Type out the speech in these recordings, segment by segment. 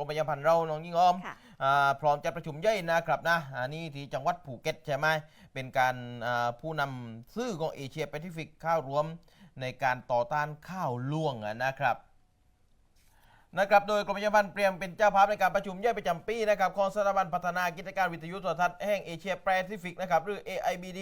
รมประชาพันธ์เราน้องยิ่งอ้อมค่ะ อ่าพร้อมจะประชุมใหญ่นะครับนะอันนี้ที่จังหวัดภูเก็ตใช่ไหมเป็นการอ่าผู้นำซื่อของเอเชียแปซิฟิกเข้ารวมในการต่อต้านข้าวล่วงอะนะครับ นะครับโดยกรมประชาสัมพันธ์เตรียมเป็นเจ้าภาพในการประชุมใหญ่ประจำปีนะครับของสถาบันพัฒนากิจการวิทยุโทรทัศน์แห่งเอเชียแปซิฟิกนะครับหรือ AIBD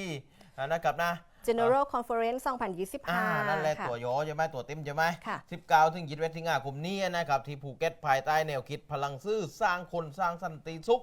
อ่านะครับนะ General Conference 2025อ่านั่นแหละค่ตัวย่อใช่ไหมตัวเต็มใช่ไหมค่ะ 19ถึง21สิงหาคมนี้นะครับที่ภูเก็ตภายใต้แนวคิดพลังซื่อสร้างคนสร้างสันติสุข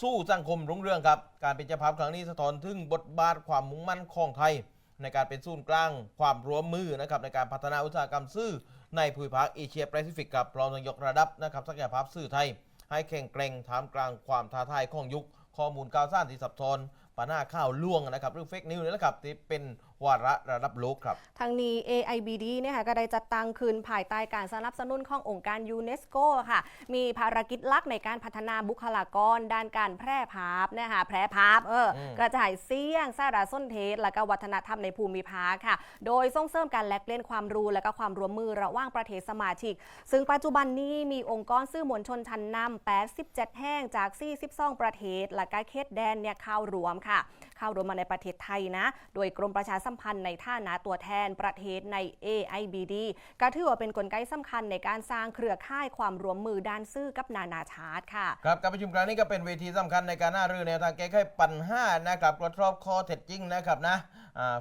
สู้สังคมรุ่งเรืองครับ การเป็นเจ้าภาพครั้งนี้สะท้อนถึงบทบาทความมุ่งมั่นของไทย ในการเป็นศูนย์กลางความร่วมมือนะครับในการพัฒนาอุตสาหกรรมซื่อในภูมิภาคเอเชียแปซิฟิกกับพร้อมทั้งยกระดับนะครับศักยภาพสื่อไทย ให้แข่งแกร่งท่ามกลางความท้าทายของยุคข้อมูลก้าวสร้างที่ซับซ้อน ปัญหาข้าวล่วงนะครับหรือเฟกนิวส์นี่แหละครับที่เป็น วาระระดับโลกครับ ทางนี้ AIBD เนี่ยค่ะก็ได้จัดตั้งขึ้นภายใต้การสนับสนุนขององค์การยูเนสโกค่ะ มีภารกิจหลักในการพัฒนาบุคลากร ด้านการแพร่ภาพนะคะแพร่ภาพเอออมกระจายเสียงสารสนเทศ และก็วัฒนธรรมในภูมิภาคค่ะ โดยส่งเสริมการแลกเปลี่ยนความรู้และก็ความร่วมมือระหว่างประเทศสมาชิก ซึ่งปัจจุบันนี้มีองค์กรสื่อมวลชนชั้นนำ87 แห่งจาก 42 ประเทศ และก็เขตแดนเนี่ยเข้ารวมค่ะ เข้ารวมมาในประเทศไทยนะ โดยกรมประชาสัมพันธ์ในท่านะตัวแทนประเทศใน AIBD ก็ถือว่าเป็นกลไกสำคัญในการสร้างเครือข่ายความร่วมมือด้านซื่อกับนานาชาติค่ะ ครับการประชุมครั้งนี้ก็เป็นเวทีสำคัญในการหน้ารือแนวทางแก้ไขปัญหานะครับกระทบข้อเท็จจริงนะครับนะ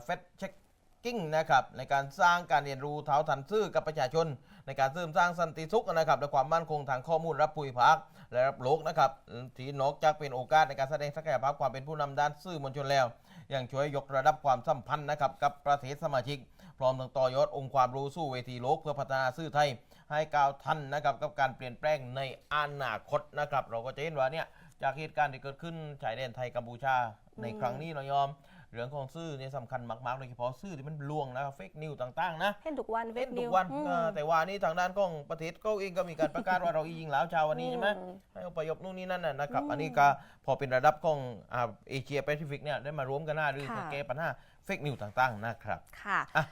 เฟดเช็ค กิ้งนะครับในการสร้างการเรียนรู้เท้าทันซื่อกับประชาชน ในการเสริมสร้างสันติสุขนะครับและความมั่นคงทางข้อมูลรับภูมิภาคและรับโลกนะครับที่นอกจากเป็นโอกาสในการแสดงศักยภาพความเป็นผู้นำด้านสื่อมวลชนแล้วยังช่วยยกระดับความสัมพันธ์นะครับกับประเทศสมาชิก พร้อมทั้งต่อยอดองค์ความรู้สู่เวทีโลกเพื่อพัฒนาสื่อไทย ให้ก้าวทันนะครับกับการเปลี่ยนแปลงในอนาคตนะครับ เราก็จะเห็นว่าเนี่ยจากเหตุการณ์ที่เกิดขึ้นชายแดนไทยกัมพูชาในครั้งนี้เรายอม เรื่องของซื่อเนี่ยสำคัญมากๆโดยเฉพาะซื่อที่มันลวงนะครับเฟกนิวต่างๆนะเห็นทุกวันเฟเล่ซนนิทุวกวันเออแต่ว่านี่ทางด้านของประเทศก็เองก็มีการประกาศว่าเราอียิงแล้วชาววันนี้ใช่ไหมให้อพยพนู่นนี่นั่นน่ะนะครับอืมอันนี้ก็พอเป็นระดับของอ่าเอเชียแปซิฟิกเนี่ยได้มาร่วมกันหน้ารือค่ะแก้ปัญหาเฟกนิวต่างๆนะครับ ค่ะ อะ